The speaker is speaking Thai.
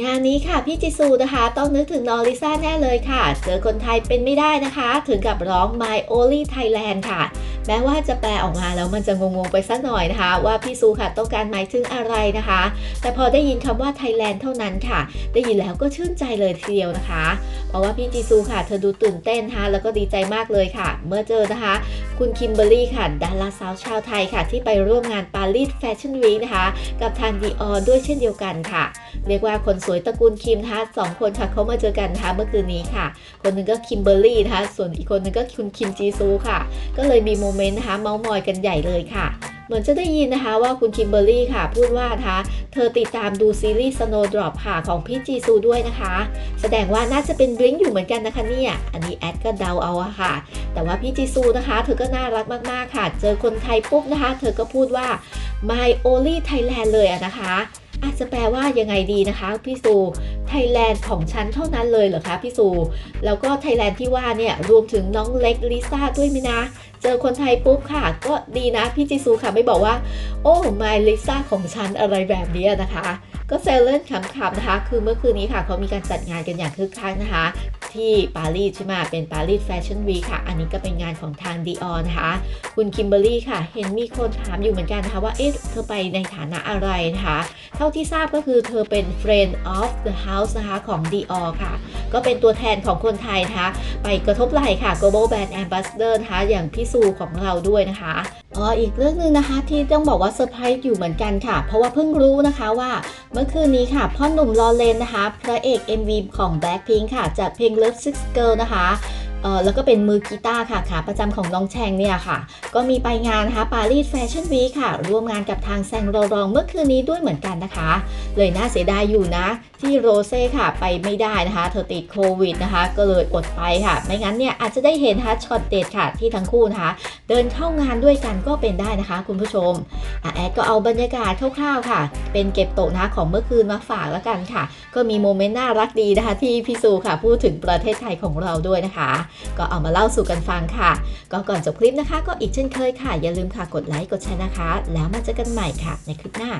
งานนี้ค่ะพี่จิซูนะคะ ต้องนึกถึงน้องลิซ่าแน่เลยค่ะ เจอคนไทยเป็นไม่ได้นะคะ ถึงกับร้อง My Only Thailand ค่ะ แม้ว่าจะแปลออกมาแล้วมันจะงงๆไปสักหน่อยนะคะ ว่าพี่ซูค่ะต้องการหมายถึงอะไรนะคะ แต่พอได้ยินคำว่า Thailand เท่านั้นค่ะ ได้ยินแล้วก็ชื่นใจเลยทีเดียวนะคะ เพราะว่าพี่จีซูค่ะ เธอดูตื่นเต้นนะคะแล้วก็ดีใจมากเลยค่ะ เมื่อเจอนะคะ คุณคิมเบอรี่ค่ะดาราสาวชาวไทยค่ะ ที่ไปร่วมงานปารีสแฟชั่นวีคนะคะกับทางดีออด้วยเช่นเดียวกันค่ะ เรียกว่าคนสวยตระกูลคิมนะคะสองคนค่ะเขามาเจอกันนะคะเมื่อคืนนี้ค่ะ คนหนึ่งก็คิมเบอรี่นะคะส่วนอีกคนหนึงก็คุณคิมจีซูค่ะ ก็เลยมีโมเมนต์นะคะเมาส์มอยกันใหญ่เลยค่ะ เหมือนจะได้ยินนะคะว่าคุณคิมเบอรรี่ค่ะ พูดว่านะคะเธอติดตามดูซีรีส์ Snowdrop ค่ะของพี่จีซูด้วยนะคะ แสดงว่าน่าจะเป็นบลิงอยู่เหมือนกันนะคะเนี่ยอันนี้แอดก็เดาเอาอะค่ะ แต่ว่าพี่จีซูนะคะ เธอก็น่ารักมากๆค่ะ เจอคนไทยปุ๊บนะคะ เธอก็พูดว่า my only Thailand เลยอะนะคะอาจจะแปลว่ายังไงดีนะคะพี่ซู ไทยแลนด์ของฉันเท่านั้นเลยเหรอคะพี่ซูแล้วก็ไทยแลนด์ที่ว่าเนี่ยรวมถึงน้องเล็กลิซ่าด้วยไหมนะ เจอคนไทยปุ๊บค่ะ ก็ดีนะพี่จิซูค่ะไม่บอกว่า โอ้ my ลิซ่าของฉันอะไรแบบนี้นะคะ ก็เซลเล่นขำๆนะคะ คือเมื่อคืนนี้ค่ะเขามีการจัดงานกันอย่างคึกคักนะคะ ที่ปารีสใช่ไหมเป็นปารีสแฟชั่นวีค่ะ อันนี้ก็เป็นงานของทางดีออนะคะ คุณคิมเบอรี่ค่ะ เห็นมีคนถามอยู่เหมือนกันนะคะว่า เอ๊ะ เธอไปในฐานะอะไรนะคะ เท่าที่ทราบก็คือเธอเป็น friend of the house นะคะของ Dior ค่ะ ก็เป็นตัวแทนของคนไทยนะคะ ไปกระทบไหล่ค่ะ global brand ambassador นะคะ อย่างพี่ซูของเราด้วยนะคะ อีกเรื่องหนึ่งนะคะ ที่ต้องบอกว่าเซอร์ไพรส์อยู่เหมือนกันค่ะ เพราะว่าเพิ่งรู้นะคะว่าเมื่อคืนนี้ค่ะ พ่อหนุ่มลอเลนนะคะ พระเอก MV ของ Blackpink ค่ะ จากเพลง Love Six Girl นะคะ เออแล้วก็เป็นมือกีตาร์ค่ะขาประจำของน้องแชงเนี่ยค่ะ ก็มีไปงานนะคะปารีสแฟชั่นวีค่ะ ร่วมงานกับทางแซงโรรองเมื่อคืนนี้ด้วยเหมือนกันนะคะ เลยน่าเสียดายอยู่นะ ที่โรเซ่ค่ะไปไม่ได้นะคะ เธอติดโควิดนะคะ ก็เลยอดไปค่ะ ไม่งั้นเนี่ยอาจจะได้เห็นนะคะช็อตเด็ดค่ะที่ทั้งคู่นะคะ เดินเข้างานด้วยกันก็เป็นได้นะคะ คุณผู้ชม แอดก็เอาบรรยากาศคร่าวๆค่ะ เป็นเก็บโตนะคะของเมื่อคืนมาฝากแล้วกันค่ะ ก็มีโมเมนต์น่ารักดีนะคะที่พี่ซูค่ะพูดถึงประเทศไทยของเราด้วยนะคะ ก็เอามาเล่าสู่กันฟังค่ะ ก็ก่อนจบคลิปนะคะ ก็อีกเช่นเคยค่ะ อย่าลืมค่ะกดไลค์กดแชร์นะคะ แล้วมาเจอกันใหม่ค่ะ ในคลิปหน้า